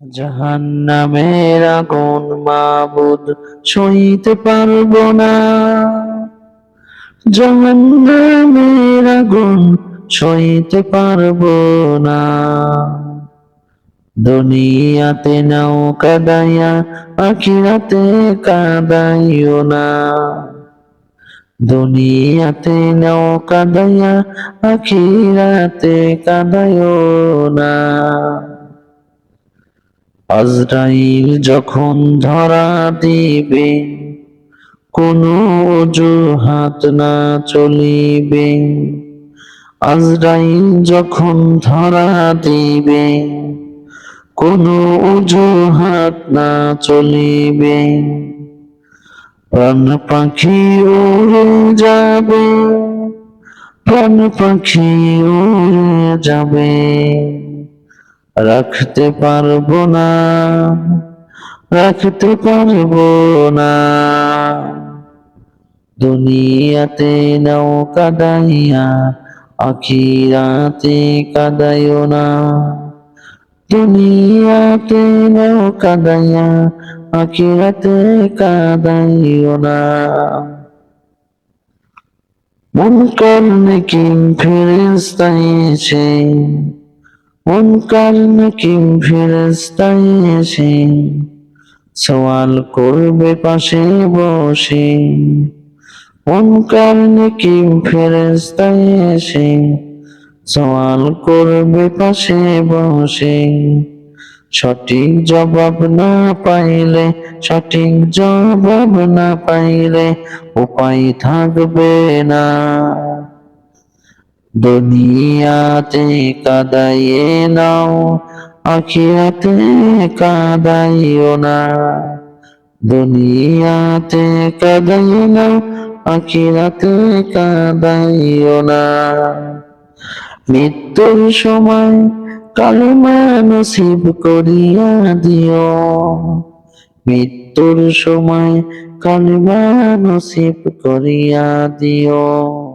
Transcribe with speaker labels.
Speaker 1: জাহান্নামের আগুন মাবুদ সইতে পারব না। জাহান্নামের আগুন সইতে পারব না। দুনিয়াতে নাও কাদাইয়া আখিরাতে কাদাইও না। দুনিয়াতে নাও কাদাইয়া আখিরাতে কাদাইও না। আজরাইল যখন ধরা দিবে, কোনো অজুহাত না চলিবে। আজরাইল যখন ধরা দিবে, কোনো অজুহাত না চলিবে। প্রাণ পাখি উড়ে যাবে, প্রাণ পাখি উড়ে যাবে। রাখতে পারব না, রাখতে পারব না। দুনিয়াতে নাও কাদাইয়া আখিরাতে কাদাইও না। দুনিয়াতে নাও কাদাইয়া আখিরাতে কাদাইও না। মন করলে কি ফেরেস্তাই এসে মন করলে কি ফেরেস্তাই এসে সওয়াল করবে পাশে বসে? মন করলে কি ফেরেস্তাই এসে সওয়াল করবে পাশে বসে? সঠিক জবাব না পাইলে, সঠিক জবাব না পাইলে উপায় থাকবে না। দুনিয়াতে কাদাইয়ে নাও, আখিরাতে কাদাইও না। দুনিয়াতে কাদাইয়ে নাও, আখিরাতে কাদাইও না। মৃত্যুর সময় কালেমা নসিব করিয়া দিও। মৃত্যুর সময় কালেমা নসিব করিয়া দিও।